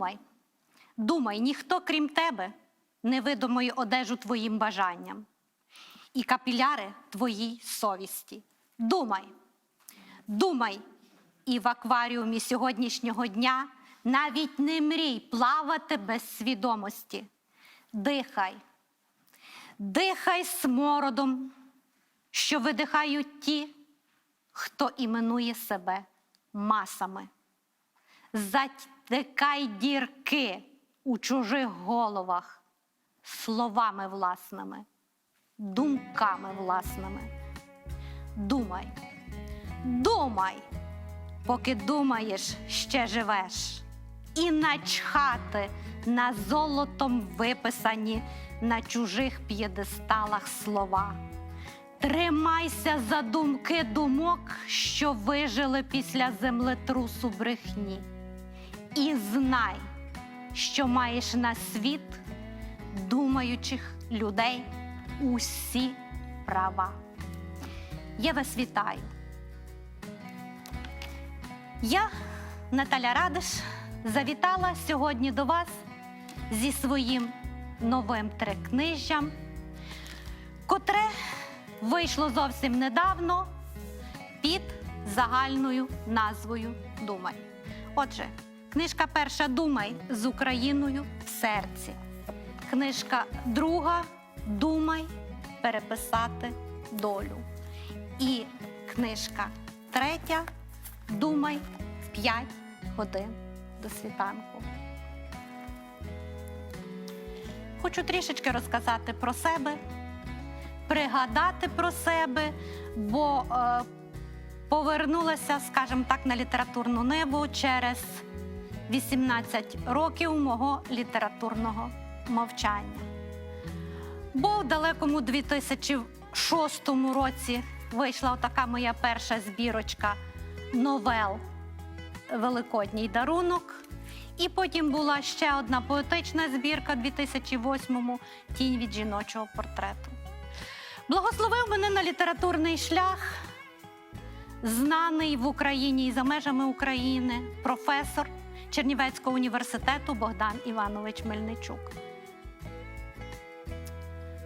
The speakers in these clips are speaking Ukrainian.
Думай, думай, ніхто крім тебе не видумає одежу твоїм бажанням і капіляри твоїй совісті. Думай, думай, і в акваріумі сьогоднішнього дня навіть не мрій плавати без свідомості. Дихай, дихай смородом, що видихають ті, хто іменує себе масами. Затикай дірки у чужих головах словами власними, думками власними. Думай, думай, поки думаєш, ще живеш, і начхати на золотом виписані на чужих п'єдесталах слова. Тримайся за думки думок, що вижили після землетрусу брехні. І знай, що маєш на світ думаючих людей усі права. Я вас вітаю. Я, Наталя Радиш, завітала сьогодні до вас зі своїм новим трикнижжям, котре вийшло зовсім недавно під загальною назвою Думай. Отже, книжка перша Думай з Україною в серці. Книжка друга Думай переписати долю. І книжка третя Думай 5 годин до світанку. Хочу трішечки розказати про себе, пригадати про себе, бо е, повернулася, скажімо так, на літературну небо через 18 років мого літературного мовчання. Бо в далекому 2006 році вийшла така моя перша збірочка новел Великодній дарунок. І потім була ще одна поетична збірка 2008-му Тінь від жіночого портрету. Благословив мене на літературний шлях, знаний в Україні і за межами України професор Чернівецького університету Богдан Іванович Мельничук.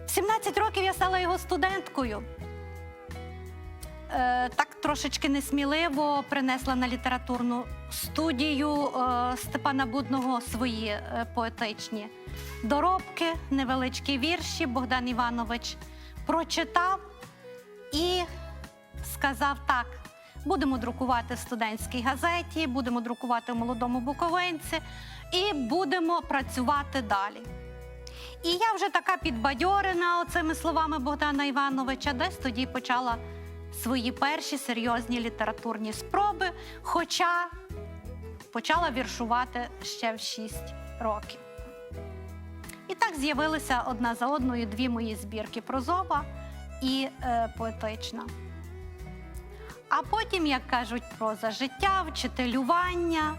В 17 років я стала його студенткою. Е, так трошечки несміливо принесла на літературну студію е, Степана Будного свої е, поетичні доробки, невеличкі вірші. Богдан Іванович прочитав і сказав так: будемо друкувати в студентській газеті, будемо друкувати в молодому буковинці і будемо працювати далі. І я вже така підбадьорена оцими словами Богдана Івановича, десь тоді почала свої перші серйозні літературні спроби, хоча почала віршувати ще в 6 років. І так з'явилися одна за одною дві мої збірки прозова і е, поетична. А потім, як кажуть, проза життя, вчителювання.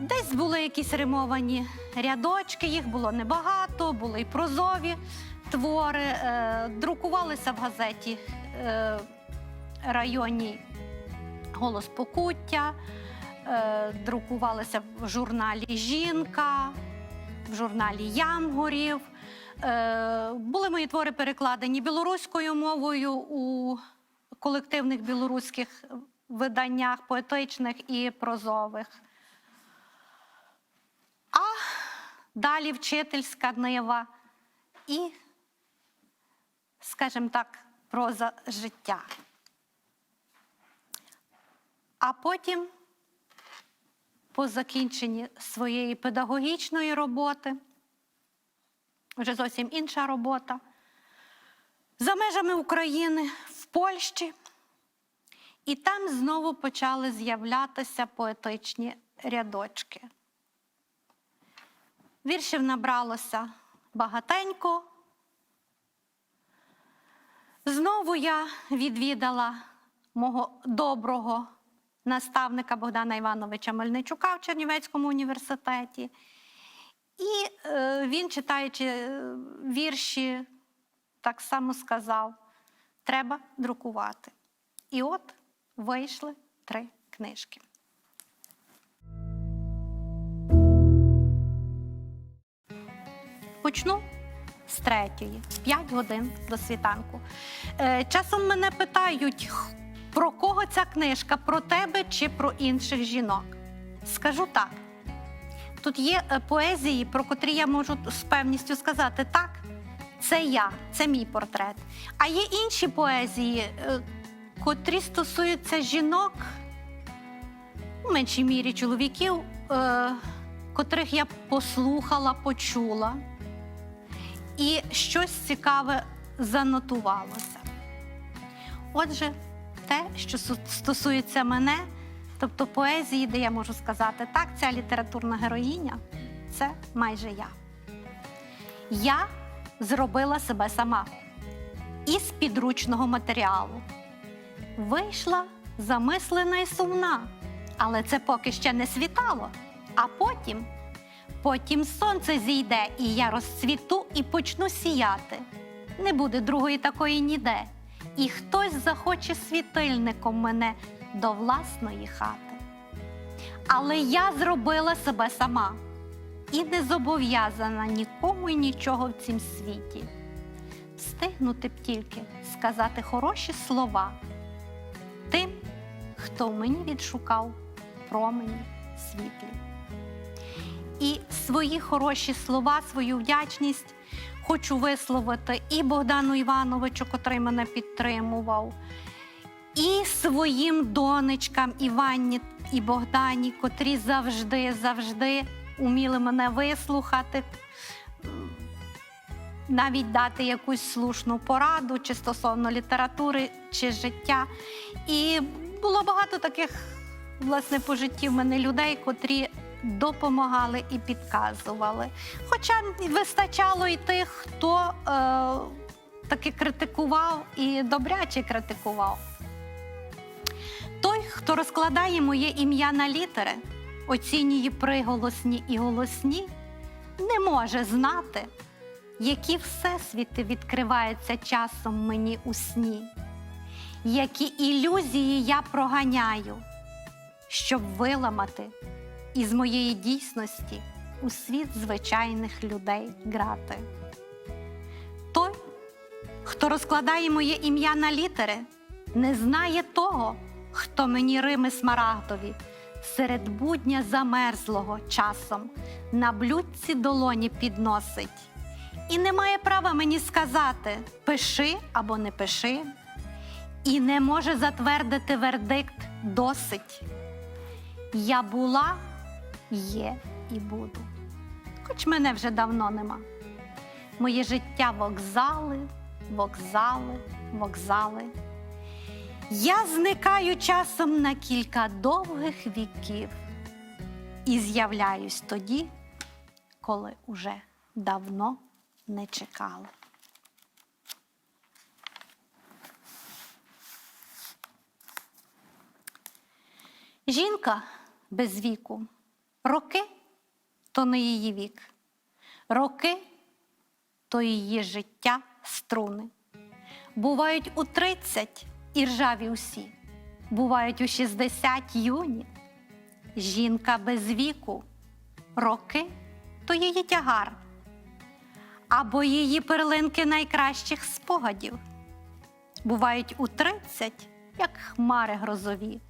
Десь були якісь римовані рядочки, їх було небагато, були й прозові твори, е, друкувалися в газеті е, районній Голос Покуття, е, друкувалися в журналі Жінка, в журналі Ямгорів. Е, були мої твори перекладені білоруською мовою у колективних білоруських виданнях, поетичних і прозових. А далі вчительська нива і, скажімо так, проза життя. А потім, по закінченні своєї педагогічної роботи, вже зовсім інша робота, за межами України Польщі, і там знову почали з'являтися поетичні рядочки. Віршів набралося багатенько. Знову я відвідала мого доброго наставника Богдана Івановича Мельничука в Чернівецькому університеті. І е, він, читаючи е, вірші, так само сказав: треба друкувати. І от вийшли три книжки. Почну з третьої, п'ять годин до світанку. Е, часом мене питають, про кого ця книжка, про тебе чи про інших жінок. Скажу так: тут є е, поезії, про котрі я можу з певністю сказати так. Це я, це мій портрет. А є інші поезії, е, котрі стосуються жінок, в меншій мірі чоловіків, е, котрих я послухала, почула, і щось цікаве занотувалося. Отже, те, що стосується мене, тобто поезії, де я можу сказати, так, ця літературна героїня це майже я. Я зробила себе сама із підручного матеріалу. Вийшла замислена і сумна, але це поки ще не світало. А потім, потім сонце зійде, і я розцвіту і почну сіяти. Не буде другої такої ніде. І хтось захоче світильником мене до власної хати. Але я зробила себе сама і не зобов'язана нікому і нічого в цім світі. Встигнути б тільки сказати хороші слова тим, хто в мені відшукав промені світлі. І свої хороші слова, свою вдячність хочу висловити і Богдану Івановичу, котрий мене підтримував, і своїм донечкам Іванні і Богдані, котрі завжди, завжди уміли мене вислухати, навіть дати якусь слушну пораду, чи стосовно літератури, чи життя. І було багато таких, власне, по житті в мене людей, котрі допомагали і підказували. Хоча вистачало і тих, хто е, таки критикував і добряче критикував. Той, хто розкладає моє ім'я на літери, оцінює приголосні і голосні, не може знати, які всесвіти відкриваються часом мені у сні, які ілюзії я проганяю, щоб виламати із моєї дійсності у світ звичайних людей грати. Той, хто розкладає моє ім'я на літери, не знає того, хто мені Рими смарагдові серед будня замерзлого часом на блюдці долоні підносить. І не має права мені сказати пиши або не пиши, і не може затвердити вердикт досить. Я була, є і буду. Хоч мене вже давно нема. Моє життя вокзали, вокзали, вокзали. Я зникаю часом на кілька довгих віків і з'являюсь тоді, коли уже давно не чекали. Жінка без віку, роки то не її вік, роки то її життя струни. Бувають у 30 і ржаві усі, бувають у 60 юні. Жінка без віку, роки то її тягар, або її перлинки найкращих спогадів. Бувають у 30, як хмари грозові,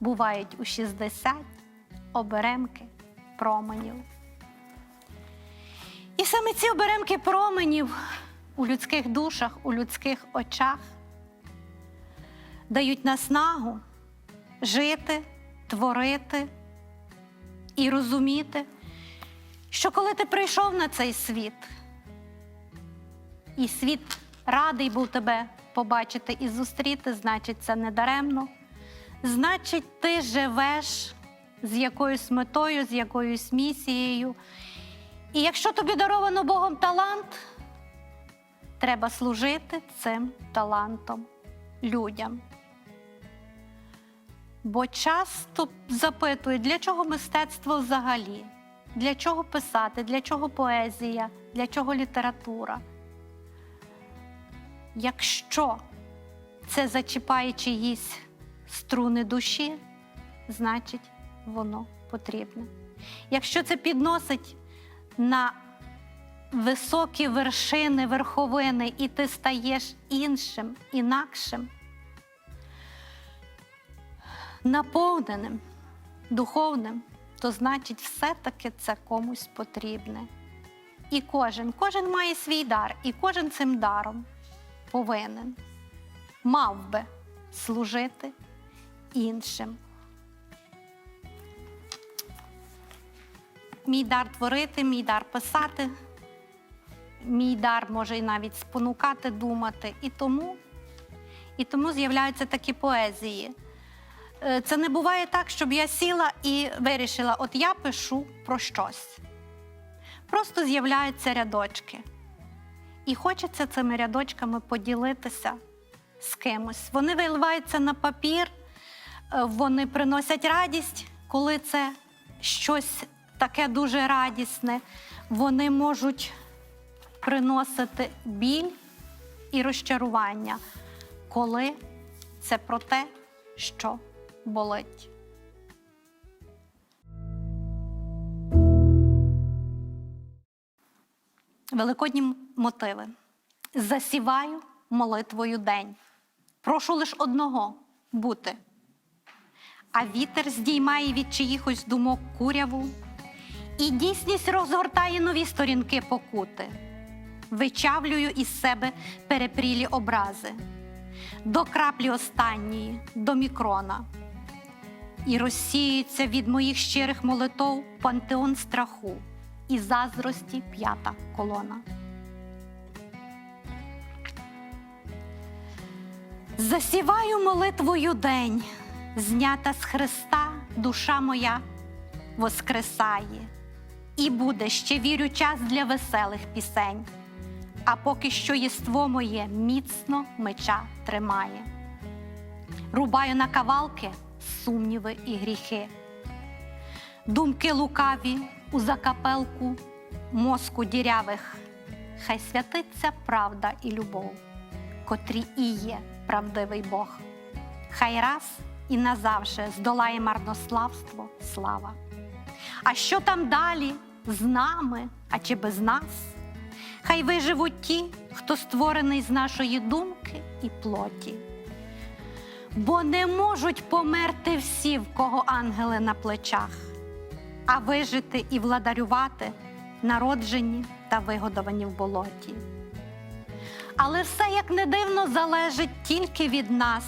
бувають у 60 оберемки променів. І саме ці оберемки променів у людських душах, у людських очах дають наснагу жити, творити і розуміти, що коли ти прийшов на цей світ, і світ радий був тебе побачити і зустріти, значить, це не даремно. Значить, ти живеш з якоюсь метою, з якоюсь місією. І якщо тобі даровано Богом талант, треба служити цим талантом людям. Бо часто запитують, для чого мистецтво взагалі, для чого писати, для чого поезія, для чого література. Якщо це зачіпає чиїсь струни душі, значить воно потрібне. Якщо це підносить на високі вершини, верховини, і ти стаєш іншим, інакшим, наповненим, духовним, то значить, все-таки це комусь потрібне. І кожен, кожен має свій дар, і кожен цим даром повинен, мав би служити іншим. Мій дар творити, мій дар писати, мій дар може і навіть спонукати думати. І тому, і тому з'являються такі поезії. Е, Це не буває так, щоб я сіла і вирішила, от я пишу про щось. Просто з'являються рядочки. І хочеться цими рядочками поділитися з кимось. Вони виливаються на папір, е, вони приносять радість, коли це щось таке дуже радісне. Вони можуть приносити біль і розчарування, коли це про те, що болить. Великодні мотиви. Засіваю молитвою день. Прошу лиш одного бути. А вітер здіймає від чиїхось думок куряву, і дійсність розгортає нові сторінки покути. Вичавлюю із себе перепрілі образи, до краплі останньої, до мікрона. І розсіюється від моїх щирих молитов пантеон страху і заздрості п'ята колона. Засіваю молитвою день, знята з Христа душа моя воскресає, і буде ще вірю час для веселих пісень, а поки що єство моє міцно меча тримає. Рубаю на кавалки сумніви і гріхи, думки лукаві у закапелку мозку дірявих, хай святиться правда і любов, котрі і є правдивий Бог. Хай раз і назавше здолає марнославство слава. А що там далі з нами, а чи без нас? Хай виживуть ті, хто створений з нашої думки і плоті. Бо не можуть померти всі, в кого ангели на плечах, а вижити і владарювати народжені та вигодовані в болоті. Але все, як не дивно, залежить тільки від нас.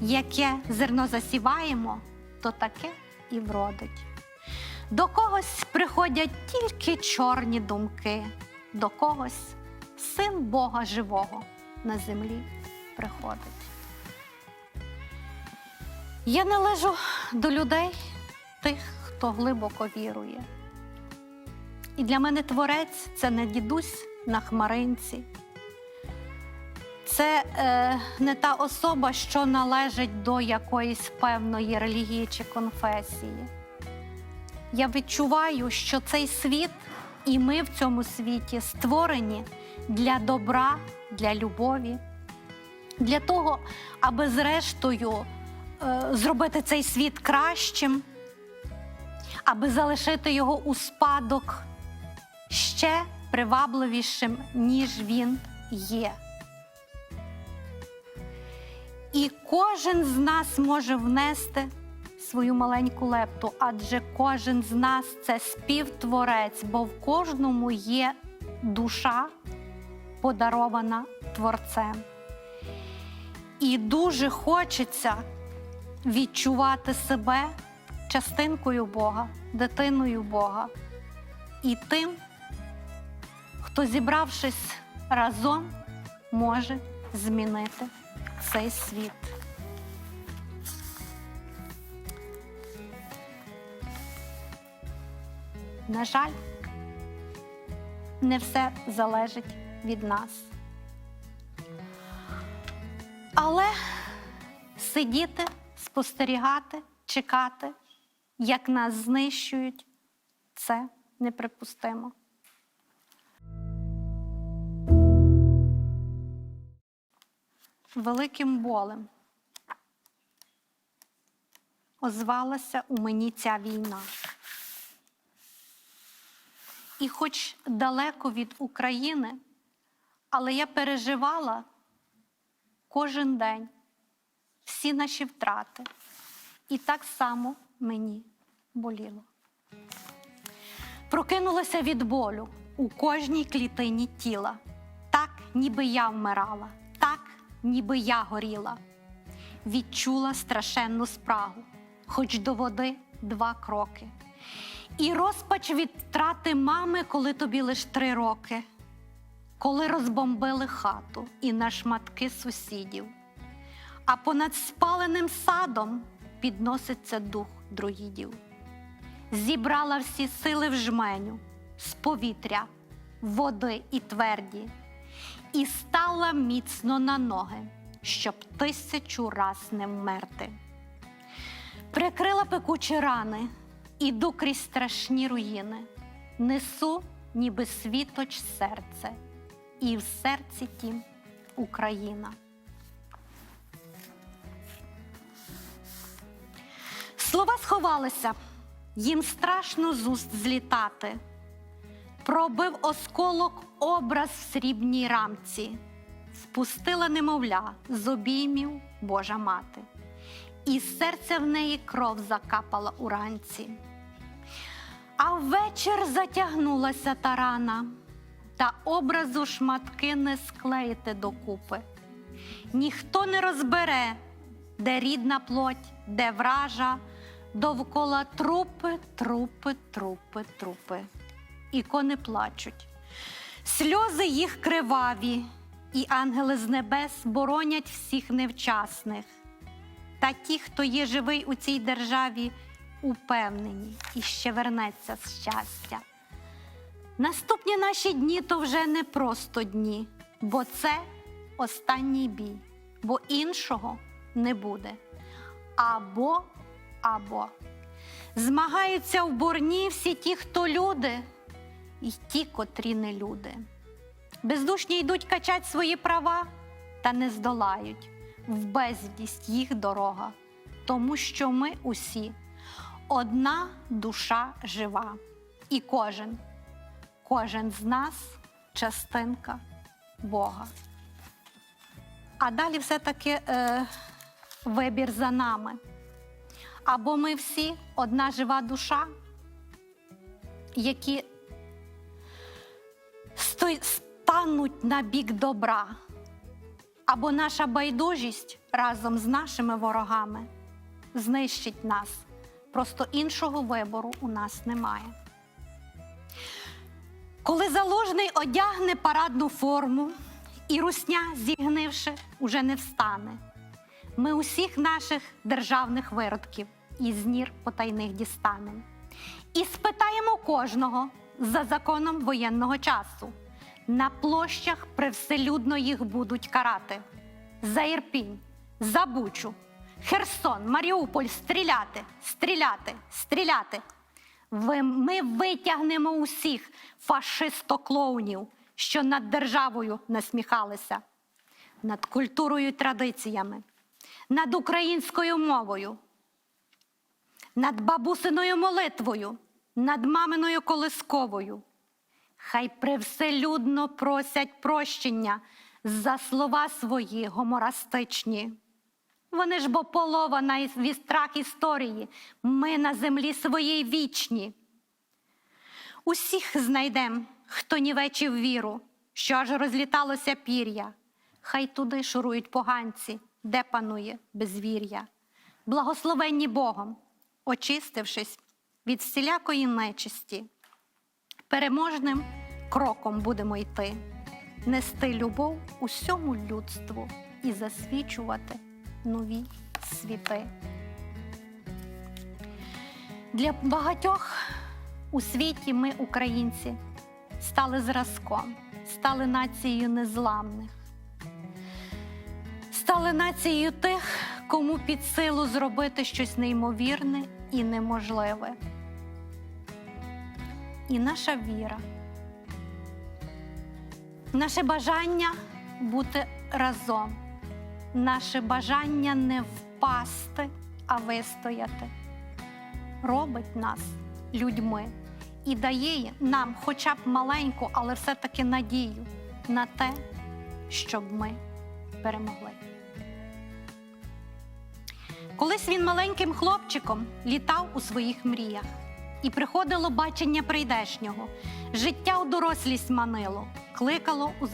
Яке зерно засіваємо, то таке і вродить. До когось приходять тільки чорні думки, до когось син Бога живого на землі приходить. Я належу до людей, тих, хто глибоко вірує. І для мене творець це не дідусь на хмаринці. Це е, не та особа, що належить до якоїсь певної релігії чи конфесії. Я відчуваю, що цей світ і ми в цьому світі створені для добра, для любові, для того, аби зрештою зробити цей світ кращим, аби залишити його у спадок ще привабливішим, ніж він є. І кожен з нас може внести свою маленьку лепту, адже кожен з нас це співтворець, бо в кожному є душа, подарована Творцем. І дуже хочеться відчувати себе частинкою Бога, дитиною Бога і тим, хто, зібравшись разом, може змінити цей світ. На жаль, не все залежить від нас. Але сидіти, спостерігати, чекати, як нас знищують, це неприпустимо. великим болем озвалася у мені ця війна. І хоч далеко від України, але я переживала кожен день всі наші втрати. І так само мені боліло. Прокинулася від болю у кожній клітині тіла, так, ніби я вмирала, так, ніби я горіла. Відчула страшенну спрагу, хоч до води два кроки. І розпач від втрати мами, коли тобі лиш три роки, коли розбомбили хату і на шматки сусідів. А понад спаленим садом підноситься дух друїдів. Зібрала всі сили в жменю з повітря, води і тверді, і стала міцно на ноги, щоб тисячу раз не вмерти. Прикрила пекучі рани, іду крізь страшні руїни, несу, ніби світоч серце, і в серці тім Україна. Слова сховалися, їм страшно з уст злітати. Пробив осколок образ в срібній рамці, впустила немовля з обіймів Божа мати, і з серця в неї кров закапала уранці. А ввечір затягнулася та рана, та образу шматки не склеїти докупи. Ніхто не розбере, де рідна плоть, де вража, довкола трупи, трупи, трупи, трупи. Ікони плачуть, сльози їх криваві, і ангели з небес боронять всіх невчасних. Та ті, хто є живий у цій державі, упевнені і ще вернеться з щастя. Наступні наші дні то вже не просто дні, бо це останній бій, бо іншого не буде. Або, або. Змагаються в борні всі ті, хто люди, і ті, котрі не люди. Бездушні йдуть качать свої права, та не здолають в безвість їх дорога, тому що ми усі одна душа жива, і кожен, кожен з нас частинка Бога. А далі все-таки е, вибір за нами. Або ми всі одна жива душа, які стануть на бік добра, або наша байдужість разом з нашими ворогами знищить нас. Просто іншого вибору у нас немає. Коли залужний одягне парадну форму, і русня, зігнивши, уже не встане. Ми усіх наших державних виродків із нір потайних дістанем. І спитаємо кожного за законом воєнного часу. На площах привселюдно їх будуть карати. За Ірпінь, за Бучу, Херсон, Маріуполь стріляти, стріляти, стріляти. Ми витягнемо усіх фашистоклоунів, що над державою насміхалися, над культурою і традиціями, над українською мовою, над бабусиною молитвою, над маминою колисковою. Хай привселюдно просять прощення за слова свої гоморастичні. Вони ж бо полова на вістрах історії, ми на землі своїй вічні. Усіх знайдем, хто нівечив віру, що аж розліталося пір'я. Хай туди шурують поганці, де панує безвір'я. Благословенні Богом, очистившись від всілякої нечисті, переможним кроком будемо йти, нести любов усьому людству і засвічувати нові світи. Для багатьох у світі ми, українці, стали зразком, стали нацією незламних, стали нацією тих, кому під силу зробити щось неймовірне і неможливе. І наша віра, наше бажання бути разом, наше бажання не впасти, а вистояти робить нас людьми і дає нам хоча б маленьку, але все-таки надію на те, щоб ми перемогли. Колись він маленьким хлопчиком літав у своїх мріях, і приходило бачення прийдешнього. Життя у дорослість манило, кликало у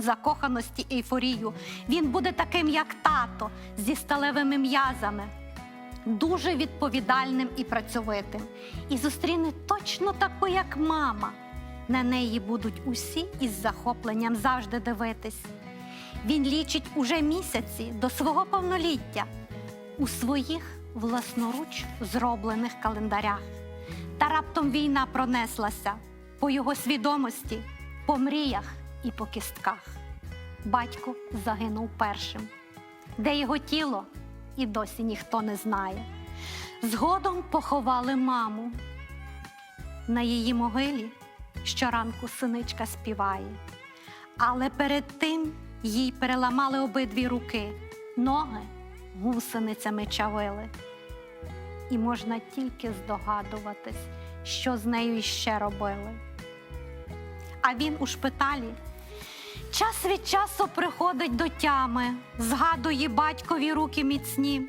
закоханості ейфорію. Він буде таким, як тато, зі сталевими м'язами, дуже відповідальним і працьовитим. І зустріне точно таку, як мама. На неї будуть усі із захопленням завжди дивитись. Він лічить уже місяці до свого повноліття у своїх власноруч зроблених календарях. Та раптом війна пронеслася по його свідомості, по мріях і по кістках. Батько загинув першим, де його тіло і досі ніхто не знає. Згодом поховали маму. На її могилі щоранку синичка співає. Але перед тим їй переламали обидві руки, ноги гусеницями чавили. І можна тільки здогадуватись, що з нею іще робили. А він у шпиталі час від часу приходить до тями, згадує батькові руки міцні,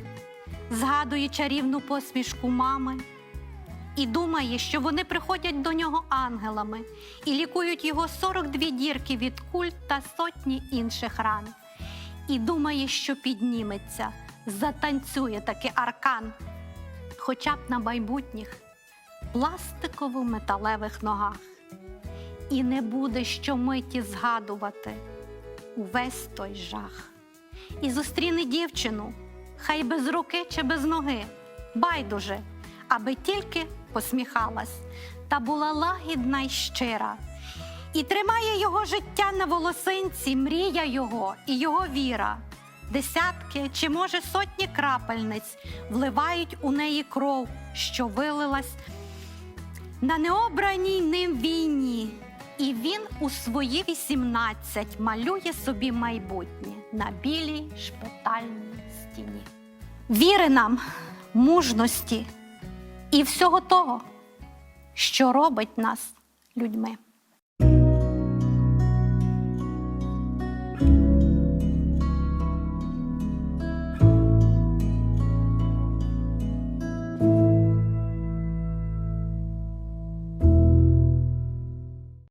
згадує чарівну посмішку мами і думає, що вони приходять до нього ангелами і лікують його 42 дірки від куль та сотні інших ран. І думає, що підніметься, затанцює таки аркан, хоча б на майбутніх пластиково-металевих ногах. І не буде щомиті згадувати увесь той жах. І зустріне дівчину, хай без руки чи без ноги, байдуже, аби тільки посміхалась та була лагідна й щира. І тримає його життя на волосинці, мрія його і його віра. Десятки чи, може, сотні крапельниць вливають у неї кров, що вилилась на необраній ним війні. І він у свої 18 малює собі майбутнє на білій шпитальній стіні. Віри нам, мужності і всього того, що робить нас людьми.